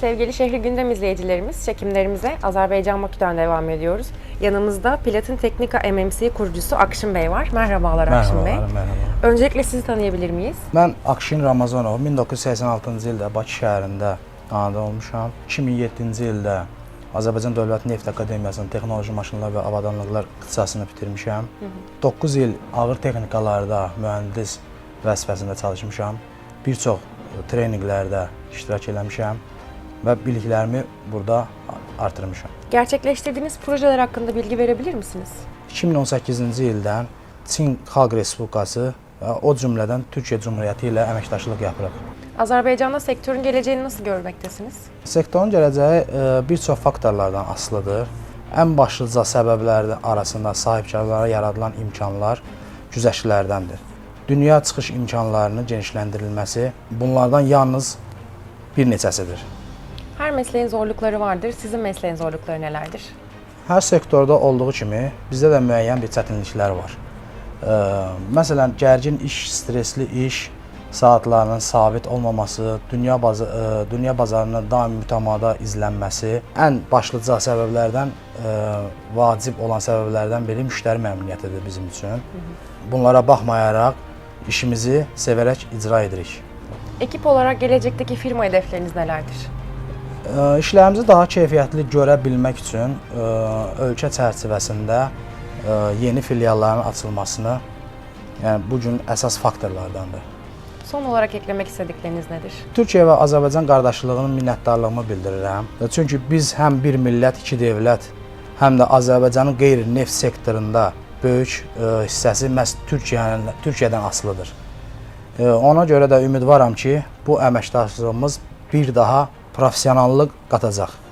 Sevgili Şehri Gündem izleyicilerimiz, çekimlerimize Azerbaycan Bakü'den devam ediyoruz. Yanımızda Platin Teknika MMC kurucusu Akşin Bey var. Merhabalar Akşin Bey. Merhabalar, merhaba. Öncelikle sizi tanıyabilir miyiz? Mən Akşin Ramazanov 1986-cı ildə Bakı şəhərində anadan olmuşam. 2007-ci ildə Azərbaycan Dövlət Neft Akademiyasının Texnoloji Maşınlar və Avadanlıqlar ixtisasını bitirmişəm. 9 il ağır texnikalarda mühəndis vəzifəsində çalışmışam. Bir çox treninqlərdə iştirak eləmişəm və biliklərimi burada artırmışam. Gerçekleştirdiğiniz projeler hakkında bilgi verebilir misiniz? 2018-ci ildən Çin Xalq Respublikası və o cümlədən Türkiyə Cümhuriyyəti ilə əməkdaşlıq yapırıq. Azerbaycan'da sektörün geleceğini nasıl görmektesiniz? Sektorun gələcəyi e, bir çox faktorlardan asılıdır. Ən başlıca səbəblər arasında sahibkarlara yaradılan imkanlar güzəştlərdəndir. Dünya çıxış imkanlarının genişləndirilməsi bunlardan yalnız bir neçəsidir. Her mesleğin zorlukları vardır. Sizin mesleğin zorlukları nelerdir? Hər sektorda olduğu kimi bizdə də müəyyən bir çətinliklər var. E, məsələn, gərgin iş, stresli iş, saatlarının sabit olmaması, dünya bazı e, dünya bazarının daim mütəmada izlənməsi ən başlıca səbəblərdən e, vacib olan səbəblərdən biri müştəri məmnuniyyətidir bizim üçün. Bunlara baxmayaraq işimizi sevərək icra edirik. Ekip olarak gelecekteki firma hedefleriniz nelerdir? Ə, İşlərimizi daha keyfiyyətli görə bilmək üçün ə, ölkə çərçivəsində ə, yeni filialların açılmasını yəni bu gün əsas faktorlardandır. Son olarak eklemek istedikleriniz nedir? Türkiyə və Azərbaycan qardaşlığının minnətdarlığımı bildirirəm. Çünki biz həm bir millət, iki dövlət, həm də Azərbaycanın qeyri-neft sektorunda böyük hissəsi məhz Türkiyənin Türkiyədən asılıdır. Ona görə də ümidvaram ki, bu əməkdaşlığımız bir daha professionallıq qatacaq.